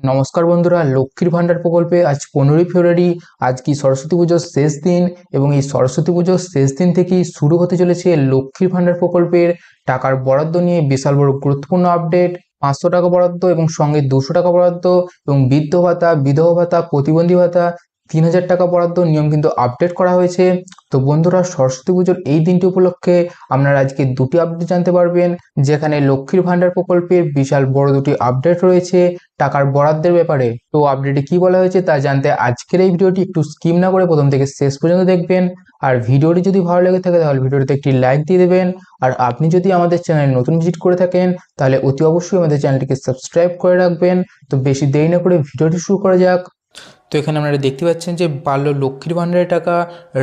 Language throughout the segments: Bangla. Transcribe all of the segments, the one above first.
নমস্কার বন্ধুরা, লক্ষ্মীর ভাণ্ডার প্রকল্পে আজ পনেরোই ফেব্রুয়ারি, আজ কি সরস্বতী পুজোর শেষ দিন? এবং এই সরস্বতী পুজোর শেষ দিন থেকেই শুরু হতে চলেছে লক্ষ্মীর ভাণ্ডার প্রকল্পের টাকার বরাদ্দ নিয়ে বিশাল বড় গুরুত্বপূর্ণ আপডেট পাঁচশো টাকা বরাদ্দ এবং সঙ্গে দুশো টাকা বরাদ্দ এবং বৃদ্ধ ভাতা, বিধবা ভাতা, প্রতিবন্ধী ভাতা তিন হাজার টাকা বরাদ্দ নিয়ম কিন্তু আপডেট করা হয়েছে। তো বন্ধুরা, সরস্বতী পুজোর এই দিনটি উপলক্ষে আপনারা আজকে দুটি আপডেট জানতে পারবেন, যেখানে লক্ষ্মীর ভাণ্ডার প্রকল্পের বিশাল বড় দুটি আপডেট রয়েছে টাকার বরাদ্দের ব্যাপারে। তো আপডেটে কি বলা হয়েছে তা জানতে আজকের এই ভিডিওটি একটু স্কিম না করে প্রথম থেকে শেষ পর্যন্ত দেখবেন। আর ভিডিওটি যদি ভালো লেগে থাকে, তাহলে ভিডিওটিতে একটি লাইক দিয়ে দেবেন। আর আপনি যদি আমাদের চ্যানেল নতুন ভিজিট করে থাকেন, তাহলে অতি অবশ্যই আমাদের চ্যানেলটিকে সাবস্ক্রাইব করে রাখবেন। তো বেশি দেরি না করে ভিডিওটি শুরু করা যাক। তো এখানে আপনারা দেখতে পাচ্ছেন যে বাল্য লক্ষ্মীর ভাণ্ডারের টাকা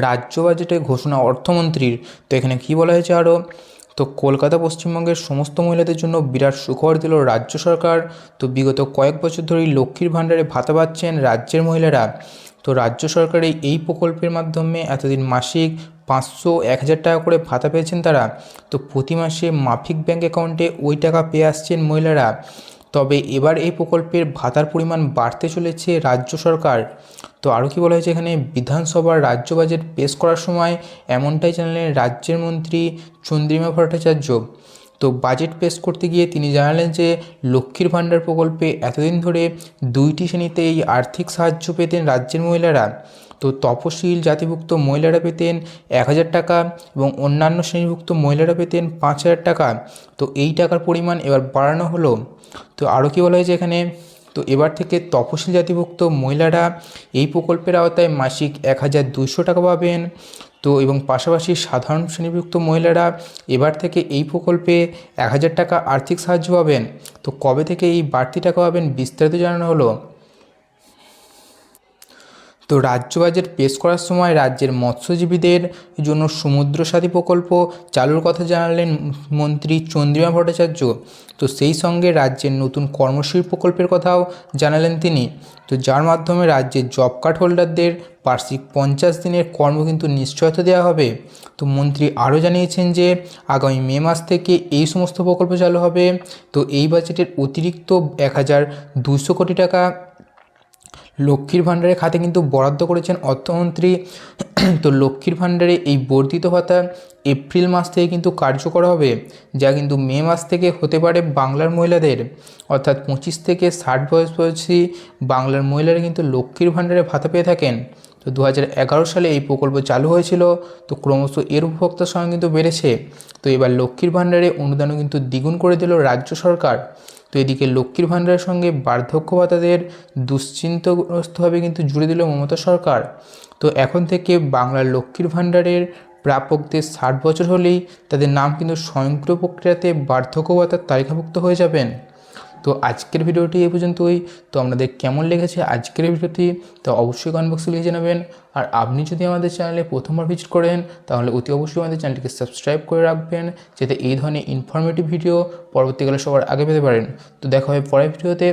রাজ্য বাজেটে ঘোষণা অর্থমন্ত্রীর। তো এখানে কি বলা হয়েছে আরও? তো কলকাতা পশ্চিমবঙ্গের সমস্ত মহিলাদের জন্য বিরাট সুখবর দিল রাজ্য সরকার। তো বিগত কয়েক বছর ধরেই লক্ষ্মীর ভাণ্ডারে ভাতা পাচ্ছেন রাজ্যের মহিলারা। তো রাজ্য সরকারের এই প্রকল্পের মাধ্যমে এতদিন মাসিক পাঁচশো এক হাজার টাকা করে ভাতা পেয়েছেন তারা। তো প্রতি মাসে মাফিক ব্যাঙ্ক অ্যাকাউন্টে ওই টাকা পেয়ে আসছেন মহিলারা। তবে এবার এই প্রকল্পের ভাতার পরিমাণ বাড়তে চলেছে রাজ্য সরকার। তো আরও কি বলা হয়েছে এখানে? বিধানসভার রাজ্য বাজেট পেশ করার সময় এমনটাই জানালেন রাজ্যের মন্ত্রী চন্দ্রিমা ভট্টাচার্য। তো বাজেট পেশ করতে গিয়ে তিনি জানালেন যে, লক্ষ্মীর ভাণ্ডার প্রকল্পে এতদিন ধরে দুইটি শ্রেণীতে এই আর্থিক সাহায্য পেতেন রাজ্যের মহিলারা। তো তপশিল জাতিভুক্ত মহিলারা পেতেন এক হাজার টাকা এবং অন্যান্য শ্রেণীভুক্ত মহিলারা পেতেন পাঁচ হাজার টাকা। তো এই টাকার পরিমাণ এবার বাড়ানো হলো। তো আরও কী বলা হয়েছে এখানে? তো এবার থেকে তপশিল জাতিভুক্ত মহিলারা এই প্রকল্পের আওতায় মাসিক এক হাজার দুশো টাকা পাবেন। তো এবং পাশাপাশি সাধারণ শ্রেণীভুক্ত মহিলারা এবার থেকে এই প্রকল্পে এক হাজার টাকা আর্থিক সাহায্য পাবেন। তো কবে থেকে এই বাড়তি টাকা পাবেন বিস্তারিত জানানো হলো। তো রাজ্য বাজেট পেশ করার সময় রাজ্যের মৎস্যজীবীদের জন্য সমুদ্র সাথী প্রকল্প চালুর কথা জানালেন মন্ত্রী চন্দ্রিমা ভট্টাচার্য। তো সেই সঙ্গে রাজ্যের নতুন কর্মশ্রী প্রকল্পের কথাও জানালেন তিনি। তো যার মাধ্যমে রাজ্যের জব কার্ড হোল্ডারদের বার্ষিক পঞ্চাশ দিনের কর্ম কিন্তু নিশ্চয়তা দেওয়া হবে। তো মন্ত্রী আরও জানিয়েছেন যে আগামী মে মাস থেকে এই সমস্ত প্রকল্প চালু হবে। তো এই বাজেটের অতিরিক্ত এক হাজার দুশো কোটি টাকা লক্ষ্মীর ভাণ্ডারের খাতে কিন্তু বরাদ্দ করেছেন অর্থমন্ত্রী। তো লক্ষ্মীর ভাণ্ডারে এই বর্ধিত ভাতা এপ্রিল মাস থেকে কিন্তু কার্যকর হবে, যা কিন্তু মে মাস থেকে হতে পারে বাংলার মহিলাদের। অর্থাৎ পঁচিশ থেকে ষাট বয়স বয়সী বাংলার মহিলারা কিন্তু লক্ষ্মীর ভাণ্ডারে ভাতা পেয়ে থাকেন। তো দু হাজার এগারো সালে এই প্রকল্প চালু হয়েছিল, তো ক্রমশ এর উপভোক্তার সংখ্যা কিন্তু বেড়েছে। তো এবার লক্ষ্মীর ভাণ্ডারে অনুদানও কিন্তু দ্বিগুণ করে দিল রাজ্য সরকার। তো এদিকে লক্ষ্মীর ভাণ্ডারের সঙ্গে বার্ধক্য ভাতাদের দুশ্চিন্তগ্রস্তভাবে কিন্তু জুড়ে দিল মমতা সরকার। তো এখন থেকে বাংলার লক্ষ্মীর ভাণ্ডারের প্রাপকদের ষাট বছর হলেই তাদের নাম কিন্তু স্বয়ংক্রিয় প্রক্রিয়াতে বার্ধক্য ভাতার তালিকাভুক্ত হয়ে যাবেন। তো আজকের ভিডিওটি এ পর্যন্তই। তো আপনাদের কেমন লেগেছে আজকের ভিডিওটি, তো অবশ্যই কমেন্ট বক্সে লিখে জানাবেন। আর আপনি যদি আমাদের চ্যানেলে প্রথমবার ভিজিট করেন, তাহলে অতি অবশ্যই আমাদের চ্যানেলটিকে সাবস্ক্রাইব করে রাখবেন, যাতে এই ধরনের ইনফরমেটিভ ভিডিও পরবর্তীকালে সবার আগে পেতে পারেন। তো দেখা হবে পরের ভিডিওতে।